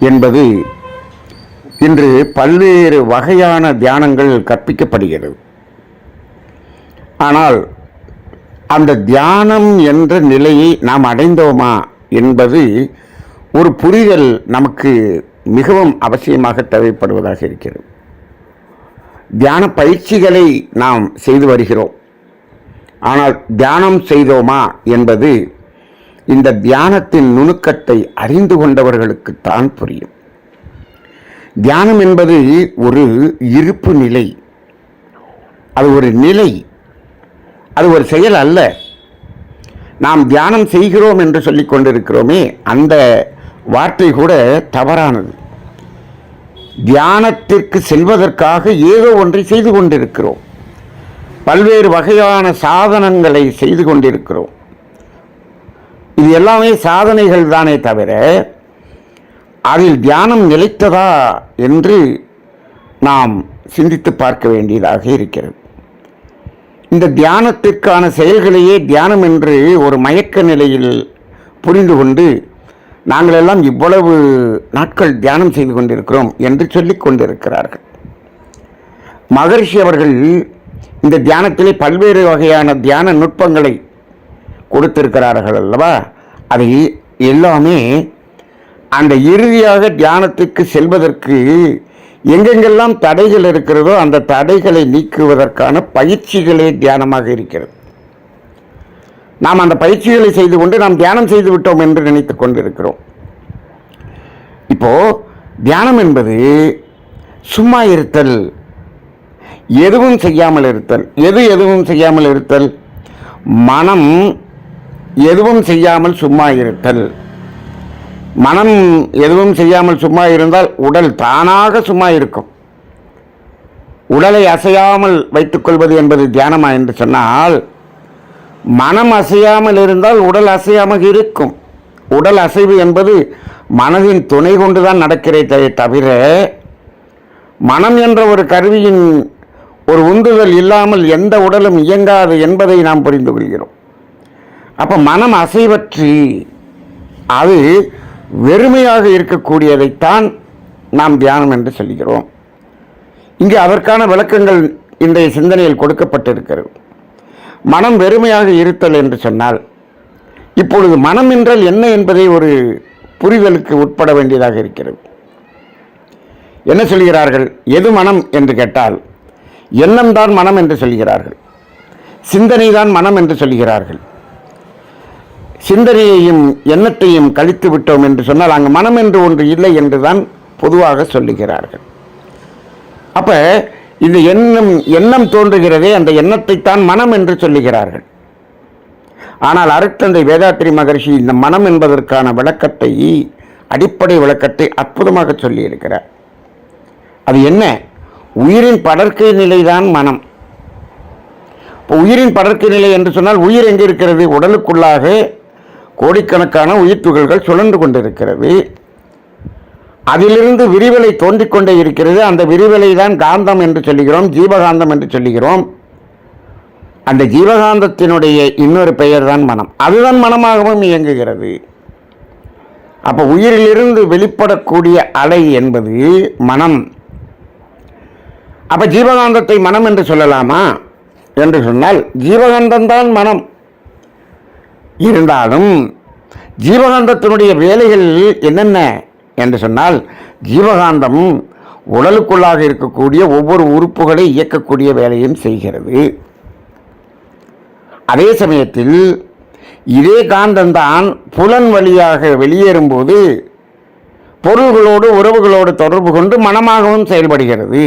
என்பது இன்று பல்வேறு வகையான தியானங்கள் கற்பிக்கப்படுகிறது. ஆனால் அந்த தியானம் என்ற நிலையை நாம் அடைந்தோமா என்பது ஒரு புரிதல் நமக்கு மிகவும் அவசியமாக தேவைப்படுவதாக இருக்கிறது. தியான பயிற்சிகளை நாம் செய்து வருகிறோம். ஆனால் தியானம் செய்தோமா என்பது இந்த தியானத்தின் நுணுக்கத்தை அறிந்து கொண்டவர்களுக்குத்தான் புரியும். தியானம் என்பது ஒரு இருப்பு நிலை. அது ஒரு நிலை. அது ஒரு செயல் அல்ல. நாம் தியானம் செய்கிறோம் என்று சொல்லிக் கொண்டிருக்கிறோமே அந்த வார்த்தை கூட தவறானது. தியானத்திற்கு செல்வதற்காக ஏதோ ஒன்றை செய்து கொண்டிருக்கிறோம். பல்வேறு வகையான சாதனங்களை செய்து கொண்டிருக்கிறோம். இது எல்லாமே சாதனைகள் தானே தவிர அதில் தியானம் நிலைத்ததா என்று நாம் சிந்தித்து பார்க்க வேண்டியதாக இருக்கிறது. இந்த தியானத்திற்கான செயல்களையே தியானம் என்று ஒரு மயக்க நிலையில் புரிந்து கொண்டு நாங்கள் எல்லாம் இவ்வளவு நாட்கள் தியானம் செய்து கொண்டிருக்கிறோம் என்று சொல்லிக் கொண்டிருக்கிறார்கள். மகரிஷி அவர்கள் இந்த தியானத்திலே பல்வேறு வகையான தியான நுட்பங்களை கொடுத்திருக்கிறார்கள் அல்லவா? அதை எல்லாமே அந்த இறுதியாக தியானத்துக்கு செல்வதற்கு எங்கெங்கெல்லாம் தடைகள் இருக்கிறதோ அந்த தடைகளை நீக்குவதற்கான பயிற்சிகளே தியானமாக இருக்கிறது. நாம் அந்த பயிற்சிகளை செய்து கொண்டு நாம் தியானம் செய்து விட்டோம் என்று நினைத்து கொண்டிருக்கிறோம். இப்போ தியானம் என்பது சும்மா இருத்தல் எதுவும் செய்யாமல் இருத்தல் எது எதுவும் செய்யாமல் இருத்தல் மனம் எதுவும் செய்யாமல் சும்மா இருத்தல். மனம் எதுவும் செய்யாமல் சும்மா இருந்தால் உடல் தானாக சும்மா இருக்கும். உடலை அசையாமல் வைத்துக்கொள்வது என்பது தியானமா என்று சொன்னால் மனம் அசையாமல் இருந்தால் உடல் அசையாமல் இருக்கும். உடல் அசைவு என்பது மனதின் துணை கொண்டுதான் நடக்கிறதே தவிர மனம் என்ற ஒரு கருவியின் ஒரு உந்துதல் இல்லாமல் எந்த உடலும் இயங்காது என்பதை நாம் புரிந்து கொள்கிறோம். அப்போ மனம் அசைவற்றி அது வெறுமையாக இருக்கக்கூடியதைத்தான் நாம் தியானம் என்று சொல்கிறோம். இங்கே அதற்கான விளக்கங்கள் இன்றைய சிந்தனையில் கொடுக்கப்பட்டிருக்கிறது. மனம் வெறுமையாக இருத்தல் என்று சொன்னால் இப்பொழுது மனம் என்றால் என்ன என்பதை ஒரு புரிதலுக்கு உட்பட வேண்டியதாக இருக்கிறது. என்ன சொல்கிறார்கள்? எது மனம் என்று கேட்டால் எண்ணம் தான் மனம் என்று சொல்கிறார்கள். சிந்தனை தான் மனம் என்று சொல்கிறார்கள். சிந்தனையையும் எண்ணத்தையும் கழித்து விட்டோம் என்று சொன்னால் அங்கு மனம் என்று ஒன்று இல்லை என்று தான் பொதுவாக சொல்லுகிறார்கள். அப்ப இந்த எண்ணம் எண்ணம் தோன்றுகிறதே அந்த எண்ணத்தைத்தான் மனம் என்று சொல்லுகிறார்கள். ஆனால் அருட்தந்தை வேதாத்திரி மகர்ஷி இந்த மனம் என்பதற்கான விளக்கத்தை அடிப்படை விளக்கத்தை அற்புதமாக சொல்லியிருக்கிறார். அது என்ன? உயிரின் படற்கை நிலைதான் மனம். இப்போ உயிரின் படற்கை நிலை என்று சொன்னால் உயிர் எங்கே இருக்கிறது உடலுக்குள்ளாக கோடிக்கணக்கான உயிர் துகள்கள் சுழன்று கொண்டிருக்கிறது. அதிலிருந்து விரிவலை தோன்றிக் கொண்டே இருக்கிறது. அந்த விரிவலை தான் காந்தம் என்று சொல்லுகிறோம் ஜீவகாந்தம் என்று சொல்லுகிறோம். அந்த ஜீவகாந்தத்தினுடைய இன்னொரு பெயர் தான் மனம். அதுதான் மனமாகவும் இயங்குகிறது. அப்போ உயிரிலிருந்து வெளிப்படக்கூடிய அலை என்பது மனம். அப்போ ஜீவகாந்தத்தை மனம் என்று சொல்லலாமா? என்று சொன்னால் ஜீவகாந்தம்தான் மனம். இருந்தாலும் ஜீவகாந்தத்தினுடைய வேலைகள் என்னென்ன என்று சொன்னால் ஜீவகாந்தம் உடலுக்குள்ளாக இருக்கக்கூடிய ஒவ்வொரு உறுப்புகளை இயக்கக்கூடிய வேலையும் செய்கிறது. அதே சமயத்தில் இதே காந்தம்தான் புலன் வழியாக வெளியேறும்போது பொருள்களோடு உறவுகளோடு தொடர்பு கொண்டு மனமாகவும் செயல்படுகிறது.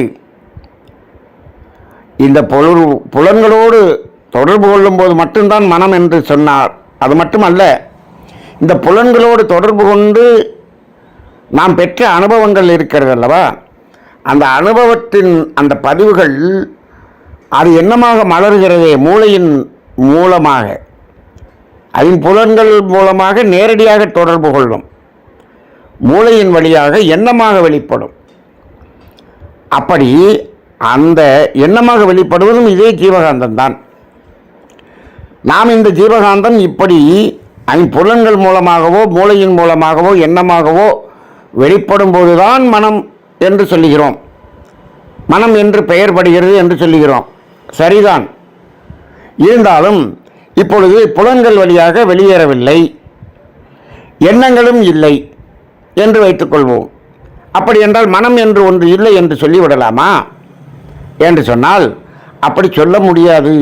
இந்த பொருள் புலன்களோடு தொடர்பு கொள்ளும்போது மட்டும்தான் மனம் என்று சொன்னார். அது மட்டுமல்ல இந்த புலன்களோடு தொடர்பு கொண்டு நாம் பெற்ற அனுபவங்கள் இருக்கிறது அல்லவா? அந்த அனுபவத்தின் அந்த பதிவுகள் அது என்னமாக மலர்கிறதே மூளையின் மூலமாக. அதன் புலன்கள் மூலமாக நேரடியாக தொடர்பு கொள்ளும். மூளையின் வழியாக எண்ணமாக வெளிப்படும். அப்படி அந்த எண்ணமாக வெளிப்படுவதும் இதே ஜீவகாந்தம் தான் நாம் இந்த ஜீவகாந்தம் இப்படி ஐம்புலன்கள் மூலமாகவோ மூளையின் மூலமாகவோ எண்ணமாகவோ வெளிப்படும் போதுதான் மனம் என்று சொல்லுகிறோம். மனம் என்று பெயர் படுகிறது என்று சொல்லுகிறோம். சரிதான். இருந்தாலும் இப்பொழுது புலன்கள் வழியாக வெளியேறவில்லை. எண்ணங்களும் இல்லை என்று வைத்துக்கொள்வோம் அப்படி என்றால் மனம் என்று ஒன்று இல்லை என்று சொல்லிவிடலாமா? என்று சொன்னால் அப்படி சொல்ல முடியாது.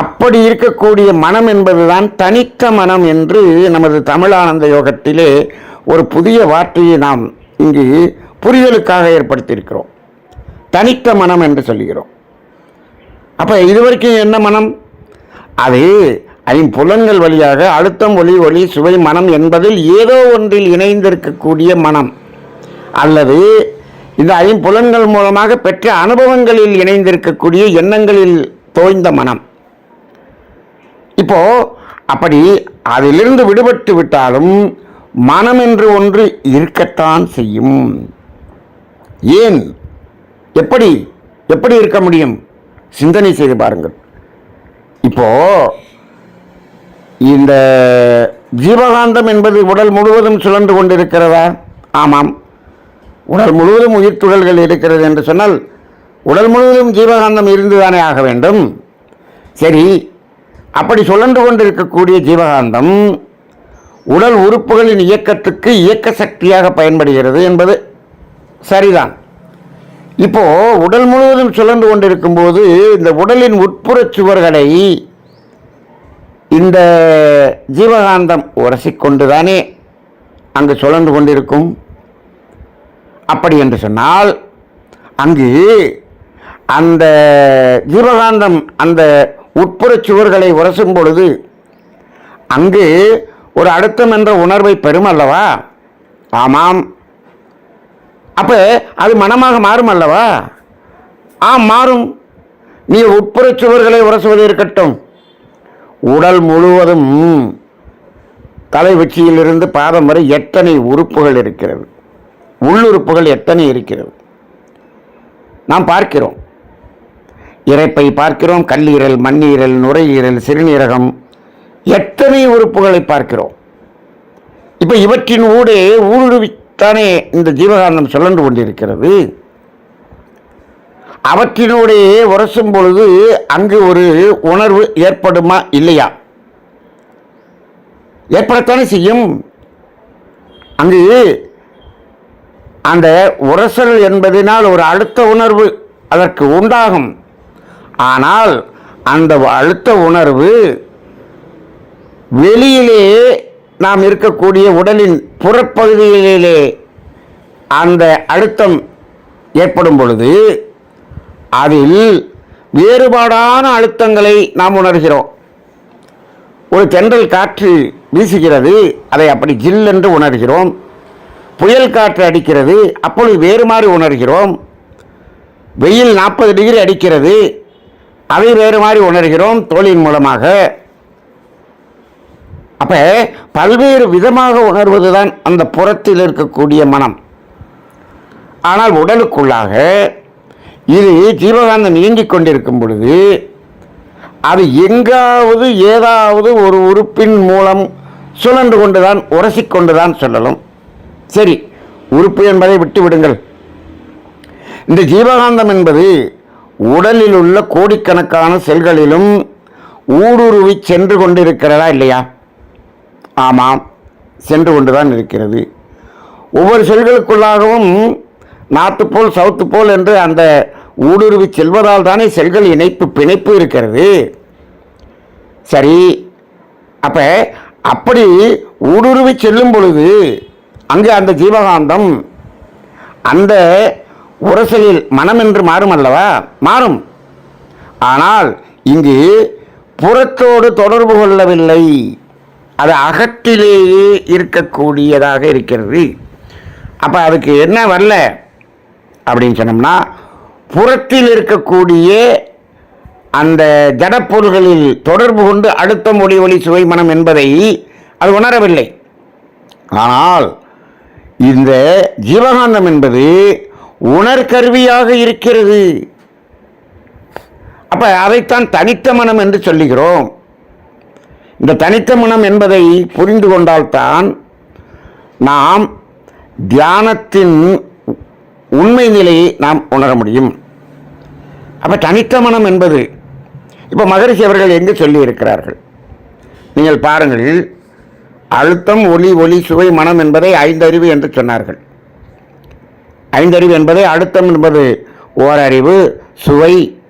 அப்படி இருக்கக்கூடிய மனம் என்பதுதான் தனித்த மனம் என்று நமது தமிழானந்த யோகத்திலே ஒரு புதிய வார்த்தையை நாம் இங்கு புரிதலுக்காக ஏற்படுத்தியிருக்கிறோம். தனித்த மனம் என்று சொல்லுகிறோம். அப்போ இதுவரைக்கும் என்ன மனம்? அது ஐம்புலன்கள் வழியாக அழுத்தம் ஒளி ஒளி சுவை மனம் என்பதில் ஏதோ ஒன்றில் இணைந்திருக்கக்கூடிய மனம். அல்லது இந்த ஐம்புலன்கள் மூலமாக பெற்ற அனுபவங்களில் இணைந்திருக்கக்கூடிய எண்ணங்களில் தோய்ந்த மனம். இப்போ அப்படி அதிலிருந்து விடுபட்டு விட்டாலும் மனம் என்று ஒன்று இருக்கத்தான் செய்யும். ஏன்? எப்படி? எப்படி இருக்க முடியும்? சிந்தனை செய்து பாருங்கள். இப்போ இந்த ஜீவகாந்தம் என்பது உடல் முழுவதும் சுழன்று கொண்டிருக்கிறதா? ஆமாம். உடல் முழுவதும் உயிர் துகள்கள் இருக்கிறது என்று சொன்னால் உடல் முழுவதும் ஜீவகாந்தம் இருந்துதானே ஆக வேண்டும்? சரி அப்படி சுழன்று கொண்டிருக்கக்கூடிய ஜீவகாந்தம் உடல் உறுப்புகளின் இயக்கத்துக்கு இயக்க சக்தியாக பயன்படுகிறது என்பது சரிதான். இப்போ உடல் முழுவதும் சுழன்று கொண்டிருக்கும் போது இந்த உடலின் உட்புற சுவர்களை இந்த ஜீவகாந்தம் உரசிக்கொண்டு தானே அங்கு சுழன்று கொண்டிருக்கும்? அப்படி என்று சொன்னால் அங்கு அந்த ஜீவகாந்தம் அந்த உட்புறச் சுவர்களை உரசும் பொழுது அங்கு ஒரு அழுத்தம் என்ற உணர்வை பெறும் அல்லவா? ஆமாம். அப்போ அது மனமாக மாறும் அல்லவா? ஆம் மாறும். நீ உட்புறச் சுவர்களை உரசுவது இருக்கட்டும். உடல் முழுவதும் தலை உச்சியிலிருந்து பாதம் வரை எத்தனை உறுப்புகள் இருக்கிறது? உள்ளுறுப்புகள் எத்தனை இருக்கிறது? நாம் பார்க்கிறோம். இறைப்பை பார்க்கிறோம் கல்லீரல் மண்ணீரல் நுரையீரல் சிறுநீரகம் எத்தனை உறுப்புகளை பார்க்கிறோம்? இப்போ இவற்றின் ஊடே ஊடுருவித்தானே இந்த ஜீவகாந்தம் சுழன்று கொண்டிருக்கிறது. அவற்றினூடே உரசும் பொழுது அங்கு ஒரு உணர்வு ஏற்படுமா இல்லையா? ஏற்படத்தானே செய்யும். அங்கு அந்த உரசல் என்பதனால் ஒரு அடுத்த உணர்வு அதற்கு உண்டாகும். ஆனால் அந்த அழுத்த உணர்வு வெளியிலே நாம் இருக்கக்கூடிய உடலின் புறப்பகுதியிலே அந்த அழுத்தம் ஏற்படும் பொழுது அதில் வேறுபாடான அழுத்தங்களை நாம் உணர்கிறோம். ஒரு தென்றல் காற்று வீசுகிறது அதை அப்படி ஜில் என்று உணர்கிறோம். புயல் காற்று அடிக்கிறது அப்பொழுது வேறு மாதிரி உணர்கிறோம். வெயில் நாற்பது டிகிரி அடிக்கிறது அதை வேறு மாதிரி உணர்கிறோம் தோலின் மூலமாக. அப்போ பல்வேறு விதமாக உணர்வது தான் அந்த புறத்தில் இருக்கக்கூடிய மனம். ஆனால் உடலுக்குள்ளாக இது ஜீவகாந்தம் இயங்கிக் கொண்டிருக்கும் பொழுது அது எங்காவது ஏதாவது ஒரு உறுப்பின் மூலம் சுழன்று கொண்டுதான் உரசிக்கொண்டுதான் சொல்லலாம். சரி உறுப்பு என்பதை விட்டு விடுங்கள் இந்த ஜீவகாந்தம் என்பது உடலில் உள்ள கோடிக்கணக்கான செல்களிலும் ஊடுருவி சென்று கொண்டிருக்கிறதா இல்லையா? ஆமாம் சென்று கொண்டுதான் இருக்கிறது. ஒவ்வொரு செல்களுக்குள்ளாகவும் நார்த்து போல் சவுத்து போல் என்று அந்த ஊடுருவி செல்வதால் தானே செல்கள் இணைப்பு பிணைப்பு இருக்கிறது. சரி அப்போ அப்படி ஊடுருவி செல்லும் பொழுது அங்கே அந்த ஜீவகாந்தம் அந்த உரசலில் மனம் என்று மாறும். அல்லவா மாறும் ஆனால் இங்கு புறத்தோடு தொடர்பு கொள்ளவில்லை. அது அகத்திலேயே இருக்கக்கூடியதாக இருக்கிறது. அப்போ அதுக்கு என்ன வரல? அப்படின்னு சொன்னோம்னா புறத்தில் இருக்கக்கூடிய அந்த ஜடப்பொருள்களில் தொடர்பு கொண்டு அழுத்தம் ஒளி ஒளி சுவை மனம் என்பதை அது உணரவில்லை. ஆனால் இந்த ஜீவகாந்தம் என்பது உணர்கருவியாக இருக்கிறது. அப்ப அதைத்தான் தனித்த மனம் என்று சொல்லுகிறோம். இந்த தனித்த மனம் என்பதை புரிந்து கொண்டால்தான் நாம் தியானத்தின் உண்மை நிலையை நாம் உணர முடியும். அப்ப தனித்த மனம் என்பது இப்போ மகரிஷி அவர்கள் எங்கு சொல்லி இருக்கிறார்கள் நீங்கள் பாருங்கள் அழுத்தம் ஒளி ஒளி சுவை மனம் என்பதை ஐந்தறிவு என்று சொன்னார்கள். ஐந்தறிவு என்பது அழுத்தம் என்பது ஓரறிவு சுவை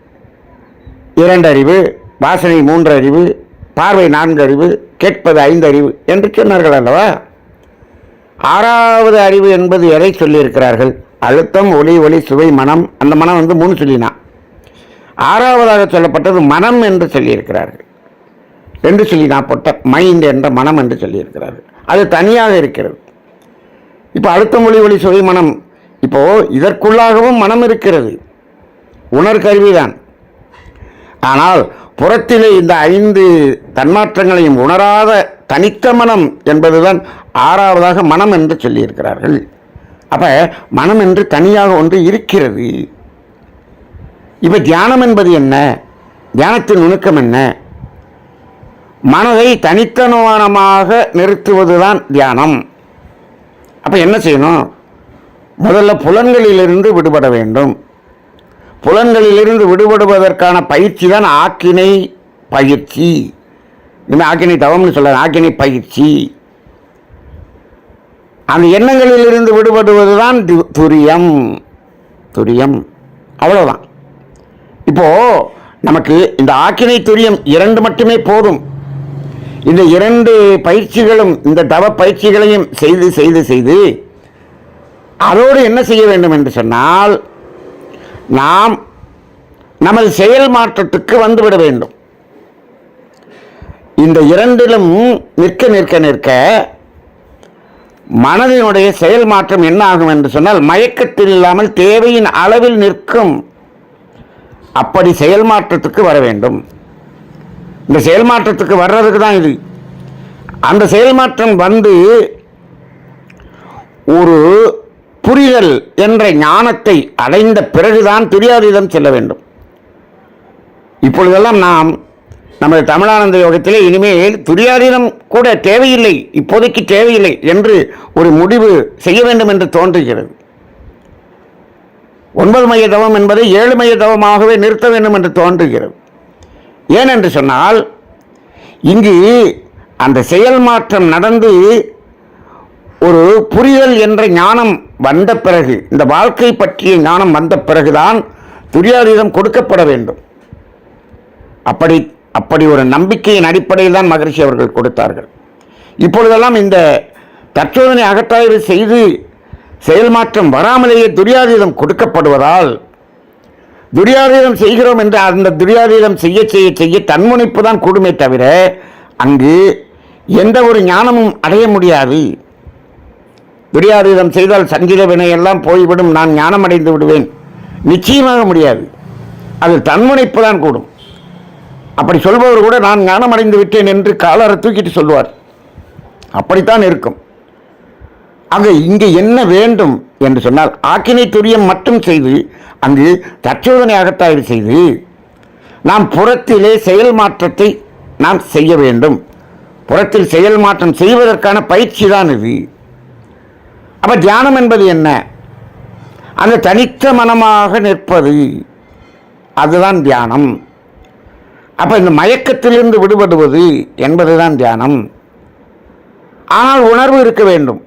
இரண்டறிவு வாசனை மூன்று அறிவு பார்வை நான்கு அறிவு கேட்பது ஐந்து அறிவு என்று சொன்னார்கள் அல்லவா? ஆறாவது அறிவு என்பது எதை சொல்லியிருக்கிறார்கள்? அழுத்தம் ஒளி ஒளி சுவை மனம். அந்த மனம் வந்து மூணு சொல்லினா. ஆறாவதாக சொல்லப்பட்டது மனம் என்று சொல்லியிருக்கிறார்கள். என்று சொல்லி நான் போட்ட மைண்ட் என்ற மனம் என்று சொல்லியிருக்கிறார்கள். அது தனியாக இருக்கிறது. இப்போ அழுத்தம் ஒளி ஒளி சுவை மனம் இப்போ இதற்குள்ளாகவும் மனம் இருக்கிறது. உணர்கருவிதான். ஆனால் புறத்திலே இந்த ஐந்து தன்மாற்றங்களையும் உணராத தனித்த மனம் என்பதுதான் ஆறாவதாக மனம் என்று சொல்லியிருக்கிறார்கள். அப்போ மனம் என்று தனியாக ஒன்று இருக்கிறது. இப்போ தியானம் என்பது என்ன? தியானத்தின் நுணுக்கம் என்ன? மனதை தனித்தனமாக நிறுத்துவதுதான் தியானம். அப்போ என்ன செய்யணும்? முதல்ல புலன்களிலிருந்து விடுபட வேண்டும். புலன்களிலிருந்து விடுபடுவதற்கான பயிற்சி தான் ஆக்கினை பயிற்சி. இனிமேல் ஆக்கினை தவம்னு சொல்ல ஆக்கினை பயிற்சி. அந்த எண்ணங்களிலிருந்து விடுபடுவது தான் துரியம். துரியம். அவ்வளோதான் இப்போது நமக்கு இந்த ஆக்கினை துரியம் இரண்டு மட்டுமே போதும். இந்த இரண்டு பயிற்சிகளும் இந்த தவ பயிற்சிகளையும் செய்து செய்து செய்து அதோடு என்ன செய்ய வேண்டும் என்று சொன்னால் நாம் நமது செயல் மாற்றத்துக்கு வந்துவிட வேண்டும். இந்த இரண்டிலும் நிற்க நிற்க நிற்க மனதினுடைய செயல் மாற்றம் என்ன ஆகும் என்று சொன்னால் மயக்கத்தில் இல்லாமல் தேவையின் அளவில் நிற்கும். அப்படி செயல் மாற்றத்துக்கு வர வேண்டும். இந்த செயல் மாற்றத்துக்கு வர்றதுக்கு தான் இது. அந்த செயல் மாற்றம் வந்து ஒரு புரிதல் என்ற ஞானத்தை அடைந்த பிறகுதான் துரியாதீதம் செல்ல வேண்டும். இப்பொழுதெல்லாம் நாம் நமது தமிழானந்த யோகத்திலே இனிமேல் துரியாதீனம் கூட தேவையில்லை இப்போதைக்கு தேவையில்லை என்று ஒரு முடிவு செய்ய வேண்டும் என்று தோன்றுகிறது. ஒன்பது மைய தவம் என்பதை ஏழு மைய தவமாகவே நிறுத்த வேண்டும் என்று தோன்றுகிறது. ஏனென்று சொன்னால் இங்கு அந்த செயல் மாற்றம் நடந்து ஒரு புரிதல் என்ற ஞானம் வந்த பிறகு இந்த வாழ்க்கை பற்றிய ஞானம் வந்த பிறகுதான் துரியாதீதம் கொடுக்கப்பட வேண்டும். அப்படி அப்படி ஒரு நம்பிக்கையின் அடிப்படையில் தான் மகரிஷி அவர்கள் கொடுத்தார்கள். இப்பொழுதெல்லாம் இந்த தற்சோதனை அகத்தாய்வு செய்து செயல் மாற்றம் வராமலேயே துரியாதீதம் கொடுக்கப்படுவதால் துரியாதீதம் செய்கிறோம் என்று அந்த துரியாதீதம் செய்ய செய்ய செய்ய தன்முனைப்பு தான் கூடுமே தவிர அங்கு எந்த ஒரு ஞானமும் அடைய முடியாது. துரியாதீதம் செய்தால் சங்கீத வினையெல்லாம் போய்விடும் நான் ஞானம் அடைந்து விடுவேன். நிச்சயமாக முடியாது. அது தன்முனைப்பு தான் கூடும். அப்படி சொல்பவர் கூட நான் ஞானம் அடைந்து விட்டேன் என்று காலரை தூக்கிட்டு சொல்வார் அப்படித்தான் இருக்கும். ஆக இங்கே என்ன வேண்டும் என்று சொன்னால் ஆக்கினை துரியம் மட்டும் செய்து அங்கு தற்சோதனை அகத்தாய்வு செய்து நாம் புறத்திலே செயல் மாற்றத்தை நாம் செய்ய வேண்டும். புறத்தில் செயல் மாற்றம் செய்வதற்கான பயிற்சி தான் இது. அப்போ தியானம் என்பது என்ன? அந்த தனித்த மனமாக நிற்பது. அதுதான் தியானம். அப்போ இந்த மயக்கத்திலிருந்து விடுபடுவது என்பது தான் தியானம். ஆனால் உணர்வு இருக்க வேண்டும்.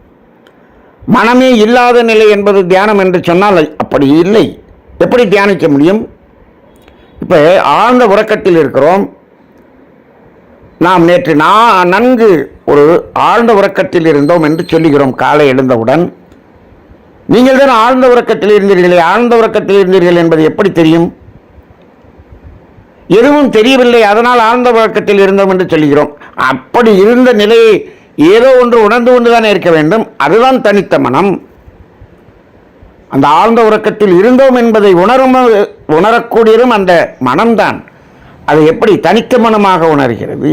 மனமே இல்லாத நிலை என்பது தியானம் என்று சொன்னால் அப்படி இல்லை. எப்படி தியானிக்க முடியும்? இப்போ ஆழ்ந்த உறக்கத்தில் இருக்கிறோம். நாம் நேற்று நான் நன்கு ஒரு ஆழ்ந்த உறக்கத்தில் இருந்தோம் என்று சொல்லுகிறோம். காலை எழுந்தவுடன் நீங்கள் தான் ஆழ்ந்த உறக்கத்தில் இருந்தீர்களே ஆழ்ந்த உறக்கத்தில் இருந்தீர்கள் என்பது எப்படி தெரியும்? எதுவும் தெரியவில்லை அதனால் ஆழ்ந்த உறக்கத்தில் இருந்தோம் என்று சொல்லுகிறோம். அப்படி இருந்த நிலையை ஏதோ ஒன்று உணர்ந்து கொண்டுதானே இருக்க வேண்டும். அதுதான் தனித்த மனம். அந்த ஆழ்ந்த உறக்கத்தில் இருந்தோம் என்பதை உணரும் உணரக்கூடியதும் அந்த மனம்தான். அது எப்படி தனித்த மனமாக உணர்கிறது?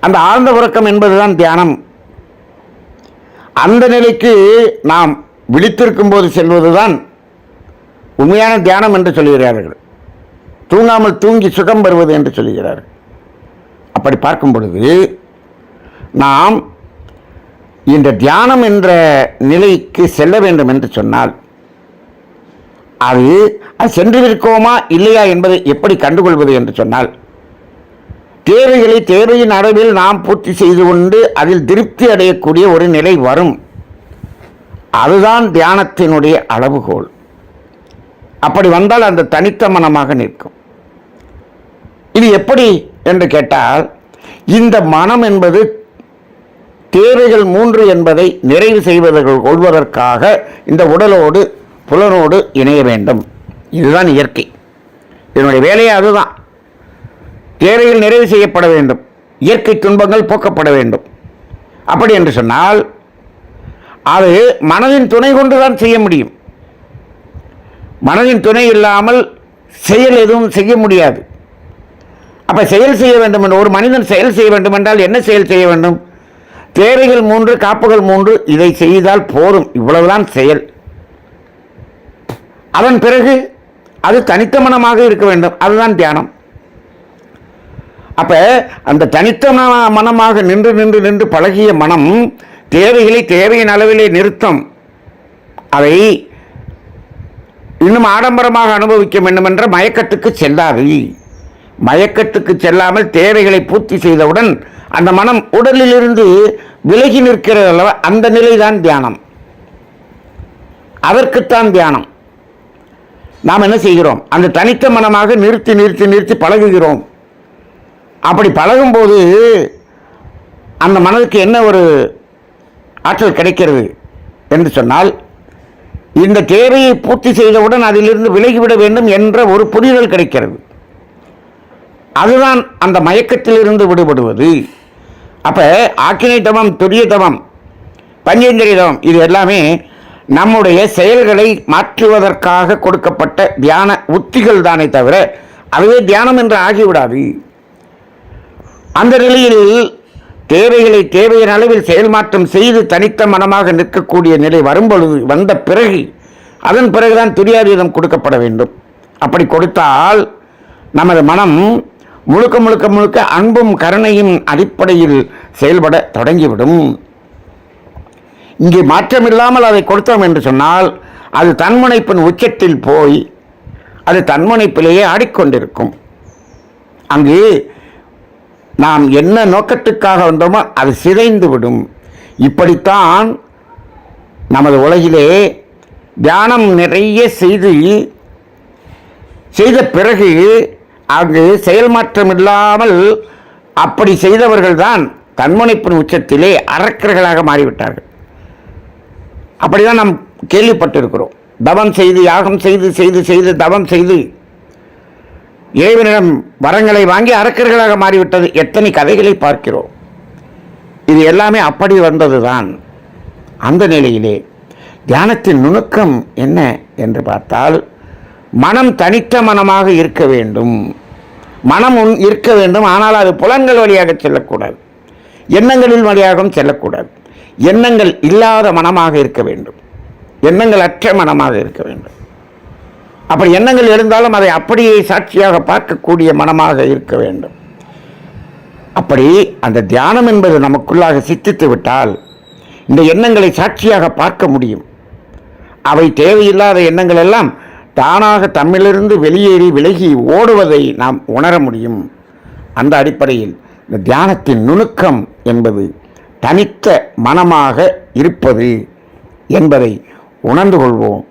அந்த ஆழ்ந்த உறக்கம் என்பதுதான் தியானம். அந்த நிலைக்கு நாம் விழித்திருக்கும் போது செல்வதுதான் உண்மையான தியானம் என்று சொல்கிறார்கள் தூங்காமல் தூங்கி சுகம் பெறுவது என்று சொல்கிறார்கள் அப்படி பார்க்கும் பொழுது நாம் இந்த தியானம் என்ற நிலைக்கு செல்ல வேண்டும் என்று சொன்னால் அது அது சென்றிருக்கோமா இல்லையா என்பதை எப்படி கண்டுகொள்வது என்று சொன்னால் தேவைகளை தேவையின் அளவில் நாம் பூர்த்தி செய்து கொண்டு அதில் திருப்தி அடையக்கூடிய ஒரு நிலை வரும். அதுதான் தியானத்தினுடைய அளவுகோல். அப்படி வந்தால் அந்த தனித்த மனமாக நிற்கும். இது எப்படி என்று கேட்டால் இந்த மனம் என்பது தேவைகள் மூன்று என்பதை நிறைவு செய்வதற்கு கொள்வதற்காக இந்த உடலோடு புலனோடு இணைய வேண்டும். இதுதான் இயற்கை. இதனுடைய வேலையே அதுதான். தேரையில் நிறைவு செய்யப்பட வேண்டும். இயற்கை துன்பங்கள் போக்கப்பட வேண்டும். அப்படி என்று சொன்னால் அது மனதின் துணை கொண்டு தான் செய்ய முடியும். மனதின் துணை இல்லாமல் செயல் எதுவும் செய்ய முடியாது. அப்போ செயல் செய்ய வேண்டும் என்று ஒரு மனிதன் செயல் செய்ய வேண்டும் என்றால் என்ன செயல் செய்ய வேண்டும்? தேவைகள் மூன்று காப்புகள் மூன்று இதை செய்தால் போதும் இவ்வளவுதான் செயல். அதன் பிறகு அது தனித்த மனமாக இருக்க வேண்டும். அதுதான் தியானம். அப்போ அந்த தனித்த மன- மனமாக நின்று நின்று நின்று பழகிய மனம் தேவைகளை தேவையின் அளவிலே நிறுத்தம். அதை இன்னும் ஆடம்பரமாக அனுபவிக்க வேண்டும் என்ற மயக்கத்துக்கு செல்லாது. மயக்கத்துக்கு செல்லாமல் தேவைகளை பூர்த்தி செய்தவுடன் அந்த மனம் உடலிலிருந்து விலகி நிற்கிறது அல்லவா அந்த நிலைதான் தியானம். அதற்குத்தான் தியானம். நாம் என்ன செய்கிறோம்? அந்த தனித்த மனமாக நிறுத்தி நிறுத்தி நிறுத்தி பழகுகிறோம். அப்படி பழகும்போது அந்த மனதுக்கு என்ன ஒரு ஆற்றல் கிடைக்கிறது என்று சொன்னால் இந்த தேவையை பூர்த்தி செய்தவுடன் அதிலிருந்து விலகிவிட வேண்டும் என்ற ஒரு புரிதல் கிடைக்கிறது. அதுதான் அந்த மயக்கத்திலிருந்து விடுபடுவது. அப்போ ஆக்கினை தவம் துரிய தவம் பஞ்சேந்திரிய தவம் இது எல்லாமே நம்முடைய செயல்களை மாற்றுவதற்காக கொடுக்கப்பட்ட தியான உத்திகள் தானே தவிர அதுவே தியானம் என்று ஆகிவிடாது. அந்த நிலையில் தேவைகளை தேவையின் அளவில் செயல் மாற்றம் செய்து தனித்த மனமாக நிற்கக்கூடிய நிலை வரும்பொழுது வந்த பிறகு அதன் பிறகுதான் துரியாதீதம் கொடுக்கப்பட வேண்டும். அப்படி கொடுத்தால் நமது மனம் முழுக்க முழுக்க முழுக்க அன்பும் கருணையும் அடிப்படையில் செயல்பட தொடங்கிவிடும். இங்கே மாற்றமில்லாமல் அதை கொடுத்தோம் என்று சொன்னால் அது தன்முனைப்பின் உச்சத்தில் போய் அது தன்முனைப்பிலேயே ஆடிக்கொண்டிருக்கும். அங்கு நாம் என்ன நோக்கத்துக்காக வந்தோமோ அது சிதைந்து விடும் இப்படித்தான் நமது உலகிலே தியானம் நிறைய செய்து செய்த பிறகு அங்கு செயல்மாற்றம் இல்லாமல் அப்படி செய்தவர்கள் தான் தன்முனைப்பின் உச்சத்திலே அரக்கர்களாக மாறிவிட்டார்கள். அப்படிதான் நாம் கேள்விப்பட்டிருக்கிறோம். தவம் செய்து யாகம் செய்து செய்து செய்து தவம் செய்து இறைவனிடம் வரங்களை வாங்கி அரக்கர்களாக மாறிவிட்டது. எத்தனை கதைகளை பார்க்கிறோம். இது எல்லாமே அப்படி வந்ததுதான். அந்த நிலையிலே தியானத்தின் நுணுக்கம் என்ன என்று பார்த்தால் மனம் தனித்த மனமாக இருக்க வேண்டும். மனம் உன் இருக்க வேண்டும். ஆனால் அது புலன்கள் வழியாக செல்லக்கூடாது. எண்ணங்களின் வழியாகவும் செல்லக்கூடாது. எண்ணங்கள் இல்லாத மனமாக இருக்க வேண்டும். எண்ணங்கள் அற்ற மனமாக இருக்க வேண்டும். அப்படி எண்ணங்கள் இருந்தாலும் அதை அப்படியே சாட்சியாக பார்க்கக்கூடிய மனமாக இருக்க வேண்டும். அப்படி அந்த தியானம் என்பது நமக்குள்ளாக சித்தித்து விட்டால் இந்த எண்ணங்களை சாட்சியாக பார்க்க முடியும். அவை தேவையில்லாத எண்ணங்கள் எல்லாம் தானாக தம்மிலிருந்து வெளியேறி விலகி ஓடுவதை நாம் உணர முடியும். அந்த அடிப்படையில் இந்த தியானத்தின் நுணுக்கம் என்பது தனித்த மனமாக இருப்பது என்பதை உணர்ந்து கொள்வோம்.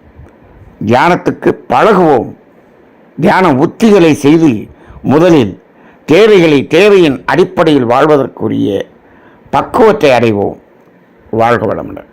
தியானத்துக்கு பழகுவோம். தியான உத்திகளை செய்து முதலில் தேவைகளை தேவையின் அடிப்படையில் வாழ்வதற்குரிய பக்குவத்தை அடைவோம். வாழ்க வளமுடன்.